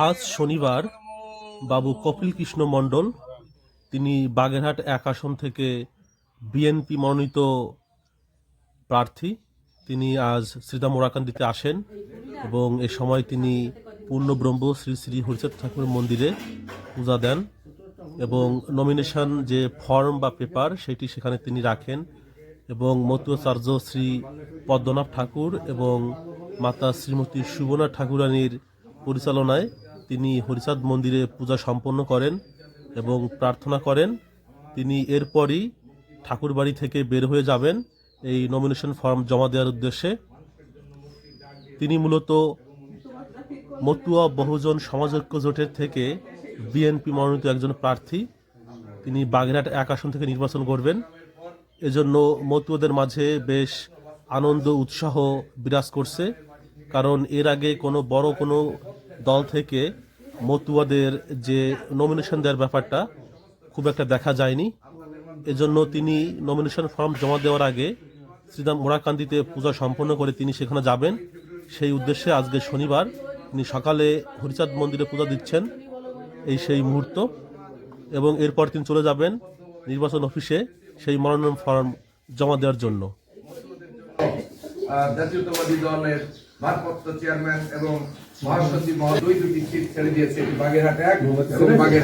আজ শনিবার বাবু কপিল কৃষ্ণ মণ্ডল, তিনি বাগেরহাট এক আসন থেকে বিএনপি মনোনীত প্রার্থী। তিনি আজ শ্রীদাম মোরাকান্দিতে আসেন এবং এ সময় তিনি পূর্ণব্রহ্ম শ্রী শ্রী হরিচাঁদ ঠাকুর মন্দিরে পূজা দেন এবং নমিনেশন যে ফর্ম বা পেপার সেটি সেখানে তিনি রাখেন এবং মতুয়াচার্য শ্রী পদ্মনাভ ঠাকুর এবং মাতা শ্রীমতী সুবর্ণা ঠাকুরানীর পরিচালনায় তিনি হরিচাঁদ মন্দিরে পূজা সম্পন্ন করেন এবং প্রার্থনা করেন। তিনি এরপরই ঠাকুরবাড়ি থেকে বের হয়ে যাবেন এই নমিনেশন ফর্ম জমা দেওয়ার উদ্দেশ্যে। তিনি মূলত মতুয়া বহুজন সমাজৈক্য জোটের থেকে বিএনপি মনোনীত একজন প্রার্থী। তিনি বাগেরহাট এক আসন থেকে নির্বাচন করবেন। এজন্য মতুয়াদের মাঝে বেশ আনন্দ, উৎসাহ বিরাজ করছে। কারণ এর আগে কোনো বড় কোনো দল থেকে মতুয়াদের যে নমিনেশন দেওয়ার ব্যাপারটা খুব একটা দেখা যায়নি। এজন্য তিনি নমিনেশন ফর্ম জমা দেওয়ার আগে শ্রীরাম মোড়াকান্দিতে পূজা সম্পন্ন করে তিনি সেখানে যাবেন। সেই উদ্দেশ্যে আজকে শনিবার তিনি সকালে হরিচাঁদ মন্দিরে পূজা দিচ্ছেন এই সেই মুহূর্ত এবং এরপর তিনি চলে যাবেন নির্বাচন অফিসে সেই মনোনয়ন ফর্ম জমা দেওয়ার জন্য। জাতীয়তাবাদী দলের ভারপ্রাপ্ত চেয়ারম্যান এবং মহাসচিব মহোদয় দুটি সিট ছেড়ে দিয়েছে। বাগেরহাট এক এবং বাগেরহাট